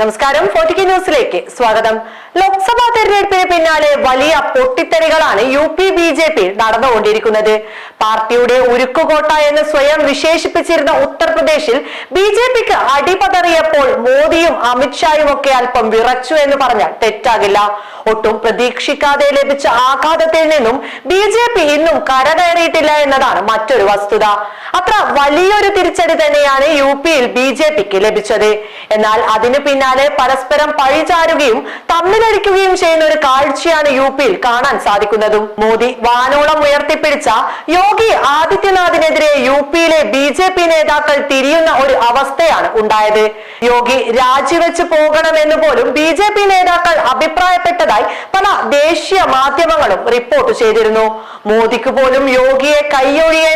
നമസ്കാരം ഫോർട്ടിക്ക് ന്യൂസിലേക്ക് സ്വാഗതം. ലോക്സഭാ തെരഞ്ഞെടുപ്പിന് പിന്നാലെ വലിയ പൊട്ടിത്തെറികളാണ് U P B J P നടന്നുകൊണ്ടിരിക്കുന്നത്. പാർട്ടിയുടെ ഉരുക്കുകോട്ട എന്ന് സ്വയം വിശേഷിപ്പിച്ചിരുന്ന ഉത്തർപ്രദേശിൽ ബി ജെ പിക്ക് അടിപതറിയപ്പോൾ മോദിയും അമിത്ഷായും ഒക്കെ അല്പം വിറച്ചു എന്ന് പറഞ്ഞാൽ തെറ്റാകില്ല. ഒട്ടും പ്രതീക്ഷിക്കാതെ ലഭിച്ച ആഘാതത്തിൽ നിന്നും ബി ജെ പി ഇന്നും കരകയറിയിട്ടില്ല എന്നതാണ് മറ്റൊരു വസ്തുത. അത്ര വലിയൊരു തിരിച്ചടി തന്നെയാണ് യു പിയിൽ ബി ജെ പിക്ക് ലഭിച്ചത്. എന്നാൽ അതിനു പിന്നാലെ പരസ്പരം പഴിചാരുകയും തമ്മിലടിക്കുകയും ചെയ്യുന്ന ഒരു കാഴ്ചയാണ് യു പിയിൽ കാണാൻ സാധിക്കുന്നതും. മോദി വാനോളം ഉയർത്തിപ്പിടിച്ച യോഗി ആദിത്യനാഥിനെതിരെ യു പിയിലെ ബി ജെ പി നേതാക്കൾ തിരിയുന്ന ഒരു അവസ്ഥയാണ് ഉണ്ടായത്. യോഗി രാജിവെച്ച് പോകണമെന്ന് പോലും ബി ജെ പി നേതാക്കൾ അഭിപ്രായപ്പെട്ടതായി പല ദേശീയ മാധ്യമങ്ങളും റിപ്പോർട്ട് ചെയ്തിരുന്നു. മോദിക്ക് പോലും യോഗിയെ കൈയൊഴിയേണ്ട ഒരു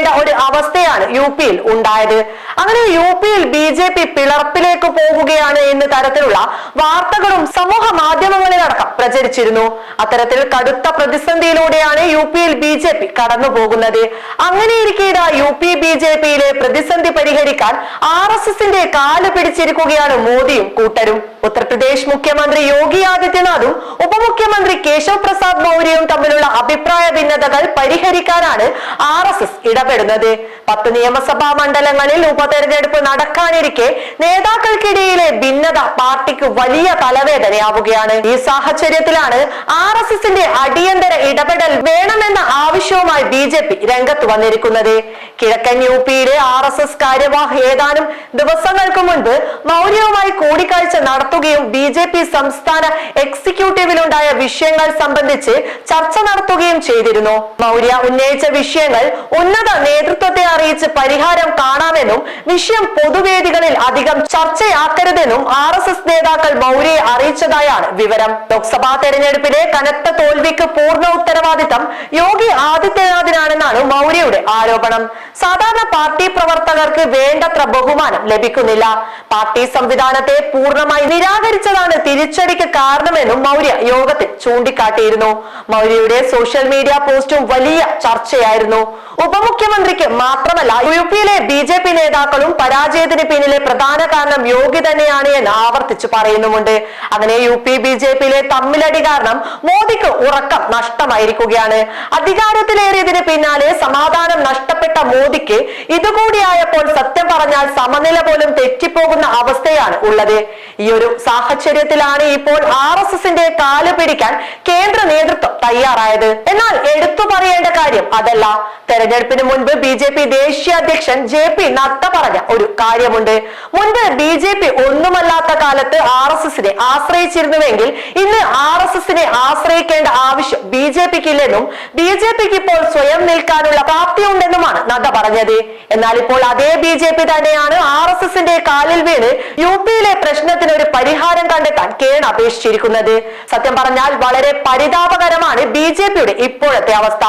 അവസ്ഥയാണ് യു പിയിൽ ഉണ്ടായത്. അങ്ങനെ യു പിയിൽ ബി ജെ പി പിളർപ്പിലേക്ക് പോകുകയാണ് എന്ന തരത്തിലുള്ള വാർത്തകളും സമൂഹ മാധ്യമങ്ങളിലടക്കം പ്രചരിച്ചിരുന്നു. അത്തരത്തിൽ കടുത്ത പ്രതിസന്ധിയിലൂടെയാണ് യു പിയിൽ ബി ജെ പി കടന്നു പോകുന്നത് അങ്ങനെയിരിക്കെ യു പി ബി ജെ പിയിലെ പ്രതിസന്ധി പരിഹരിക്കാൻ ആർ എസ് എസിന്റെ കാൽ പിടിച്ചിരിക്കുകയാണ് മോദിയും കൂട്ടരും. ഉത്തർപ്രദേശ് മുഖ്യമന്ത്രി യോഗി ആദിത്യനാഥും ഉപമുഖ്യമന്ത്രി കേശവ് പ്രസാദ് മൗര്യയും തമ്മിലുള്ള അഭിപ്രായ ഭിന്നതകൾ പരിഹരിക്കാനാണ് ആർ എസ് എസ് ഇടപെടുന്നത്. പത്ത് നിയമസഭാ മണ്ഡലങ്ങളിൽ ഉപതെരഞ്ഞെടുപ്പ് നടക്കാനിരിക്കെ നേതാക്കൾക്കിടയിലെ ഭിന്നത പാർട്ടിക്ക് വലിയ തലവേദനയാവുകയാണ്. ഈ സാഹചര്യത്തിലാണ് ആർ എസ് എസിന്റെ അടിയന്തര ഇടപെടൽ വേണമെന്ന ആവശ്യവുമായി ബി ജെ പി രംഗത്ത് വന്നിരിക്കുന്നത്. കിഴക്കൻ യു പിയിലെ ആർ എസ് എസ് കാര്യവാഹ് ഏതാനും ദിവസങ്ങൾക്ക് മുൻപ് മൗര്യവുമായി കൂടിക്കാഴ്ച നടത്തുകയും ബി ജെ പി സംസ്ഥാന എക്സിക്യൂട്ടീവിലുണ്ടായ വിഷയങ്ങൾ സംബന്ധിച്ച് ചർച്ച നടത്തുകയും ചെയ്തിരുന്നു. മൗര്യ ഉന്നയിച്ച വിഷയങ്ങൾ ഉന്നത നേതൃത്വത്തെ അറിയിച്ച് പരിഹാരം കാണാമെന്നും വിഷയം പൊതുവേദികളിൽ അധികം ചർച്ചയാക്കരുതെന്നും ആർ എസ് എസ് നേതാക്കൾ മൗര്യയെ അറിയിച്ചതായാണ് വിവരം. ലോക്സഭാ തെരഞ്ഞെടുപ്പിലെ കനത്ത തോൽവിക്ക് പൂർണ ഉത്തരവാദിത്തം യോഗി ആദിത്യനാഥിനാണെന്നാണ് മൗര്യയുടെ ആരോപണം. സാധാരണ പാർട്ടി പ്രവർത്തകർക്ക് വേണ്ടത്ര ബഹുമാനം ലഭിക്കുന്നില്ല. പാർട്ടി സംവിധാനത്തെ പൂർണമായി നിരാകരിച്ചതാണ് തിരിച്ചടിക്ക് കാരണമെന്നും മൗര്യ യോഗത്തിൽ ചൂണ്ടിക്കാട്ടിയിരുന്നു. മൗര്യയുടെ സോഷ്യൽ മീഡിയ പോസ്റ്റും വലിയ ചർച്ചയായിരുന്നു. ഉപമുഖ്യമന്ത്രിക്ക് മാത്രമല്ല യു പിയിലെ ബി ജെ പി നേതാക്കളും പരാജയത്തിന് പിന്നിലെ പ്രധാന കാരണം യോഗി തന്നെയാണ് എന്ന് ആവർത്തിച്ചു പറയുന്നുമുണ്ട്. അങ്ങനെ യു പി ബി ജെ പിയിലെ തമ്മിലടി കാരണം മോദിക്ക് ഉറക്കം നഷ്ടമായിരിക്കുകയാണ്. അധികാരത്തിലേറിയതിന് പിന്നാലെ സമാധാനം നഷ്ടപ്പെട്ട മോദിക്ക് ഇതുകൂടിയായപ്പോൾ സത്യം പറഞ്ഞാൽ സമനില പോലും തെറ്റിപ്പോകുന്ന അവസ്ഥയാണ് ഉള്ളത്. ഈ ഒരു സാഹചര്യത്തിലാണ് ഇപ്പോൾ ആർ എസ് എസിന്റെ കാൽ പിടിക്കാൻ കേന്ദ്ര നേതൃത്വം തയ്യാറായത്. എന്നാൽ എടുത്തു പറയേണ്ട കാര്യം അതല്ല. തെരഞ്ഞെടുപ്പിന് മുൻപ് ബി ജെ പി ദേശീയ അധ്യക്ഷൻ ജെ പി നദ്ദ പറഞ്ഞ ഒരു കാര്യമുണ്ട്. മുൻപ് ബി ജെ പി ഒന്നുമല്ലാത്ത കാലത്ത് ആർ എസ് എസിനെ ആശ്രയിച്ചിരുന്നുവെങ്കിൽ ഇന്ന് ആർ എസ് എസിനെ ആശ്രയിക്കേണ്ട ആവശ്യം ബി ജെ പിക്ക് ഇല്ലെന്നും ബി ജെ പിക്ക് ഇപ്പോൾ സ്വയം നിൽക്കാനുള്ള പ്രാപ്തിയുണ്ടെന്നുമാണ് നദ്ദ പറഞ്ഞത്. എന്നാൽ ഇപ്പോൾ അതേ ബി ജെ പി തന്നെയാണ് ആർ എസ് എസിന്റെ കാലിൽ വീണ് യു പിയിലെ പ്രശ്നത്തിന് ഒരു പരിഹാരം കണ്ടെത്താൻ കേൺ അപേക്ഷിച്ചിരിക്കുന്നത്. സത്യം പറഞ്ഞാൽ വളരെ പരിതാപകരമാണ് ബി ജെ പിയുടെ ഇപ്പോഴത്തെ അവസ്ഥ.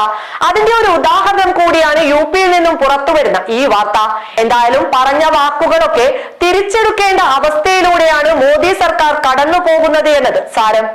അതിന്റെ ഒരു ഉദാഹരണം കൂടിയാണ് യു പിയിൽ നിന്നും പുറത്തു വരുന്ന ഈ വാർത്ത. എന്തായാലും പറഞ്ഞ വാക്കുകളൊക്കെ തിരിച്ചെടുക്കേണ്ട അവസ്ഥയിലൂടെയാണ് മോദി സർക്കാർ കടന്നു പോകുന്നത് എന്നത് സാരം.